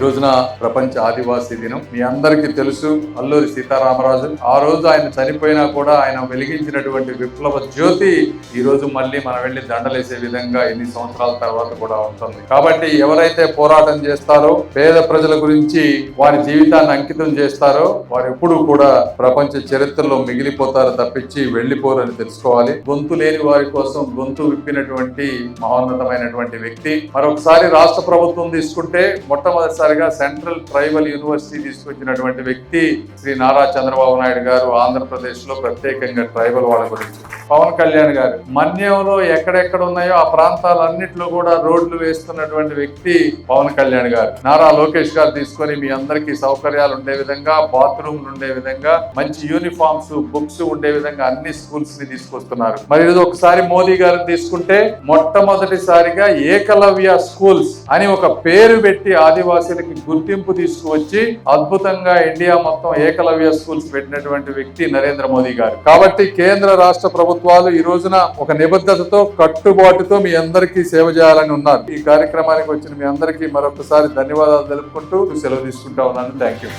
రోజున ప్రపంచ ఆదివాసీ దినం. మీ అందరికీ తెలుసు అల్లూరి సీతారామరాజు. ఆ రోజు ఆయన చనిపోయినా కూడా ఆయన వెలిగించినటువంటి విప్లవ జ్యోతి ఈ రోజు మళ్ళీ మనం వెళ్ళి దండలేసే విధంగా ఎన్ని సంవత్సరాల తర్వాత కూడా ఉంటుంది. కాబట్టి ఎవరైతే పోరాటం చేస్తారో పేద ప్రజల గురించి వారి జీవితాన్ని అంకితం చేస్తారో వారు ఎప్పుడు కూడా ప్రపంచ చరిత్రలో మిగిలిపోతారు తప్పించి వెళ్ళిపోరని తెలుసుకోవాలి. గొంతు లేని వారి కోసం గొంతు విప్పినటువంటి మహోన్నతమైనటువంటి వ్యక్తి. మరొకసారి రాష్ట్ర ప్రభుత్వం తీసుకుంటే మొట్టమొదటిసారిగా సెంట్రల్ ట్రైబల్ యూనివర్సిటీ తీసుకొచ్చినటువంటి వ్యక్తి శ్రీ నారా చంద్రబాబు నాయుడు గారు ఆంధ్రప్రదేశ్లో ప్రత్యేకంగా ట్రైబల్ వాళ్ళ గురించి. పవన్ కళ్యాణ్ గారు. మన్యంలో ఎక్కడెక్కడ ఉన్నాయో ఆ ప్రాంతాలన్నింటిలో కూడా రోడ్లు వేస్తున్నటువంటి వ్యక్తి పవన్ కళ్యాణ్ గారు. నారా లోకేష్ గారు తీసుకొని మీ అందరికీ సౌకర్యాలు ఉండే విధంగా బాత్రూమ్లు ఉండే విధంగా మంచి యూనిఫామ్స్ బుక్స్ ఉండే విధంగా అన్ని స్కూల్స్ని తీసుకొస్తున్నారు. మరి ఇది ఒకసారి మోదీ గారిని తీసుకుంటే మొట్టమొదటిసారిగా ఏకలవ్య స్కూల్స్ అని ఒక పేరు పెట్టి ఆదివాసీలకి గుర్తింపు తీసుకువచ్చి అద్భుతంగా ఇండియా మొత్తం ఏకలవ్య స్కూల్స్ పెట్టినటువంటి వ్యక్తి నరేంద్ర మోదీ గారు. కాబట్టి కేంద్ర రాష్ట్ర ప్రభుత్వం ప్రభుత్వాలు ఈ రోజున ఒక నిబద్ధతతో కట్టుబాటుతో మీ అందరికీ సేవ చేయాలని ఉన్నారు. ఈ కార్యక్రమానికి వచ్చిన మీ అందరికీ మరొకసారి ధన్యవాదాలు తెలుపుకుంటూ సెలవు తీసుకుంటా ఉన్నాను. Thank you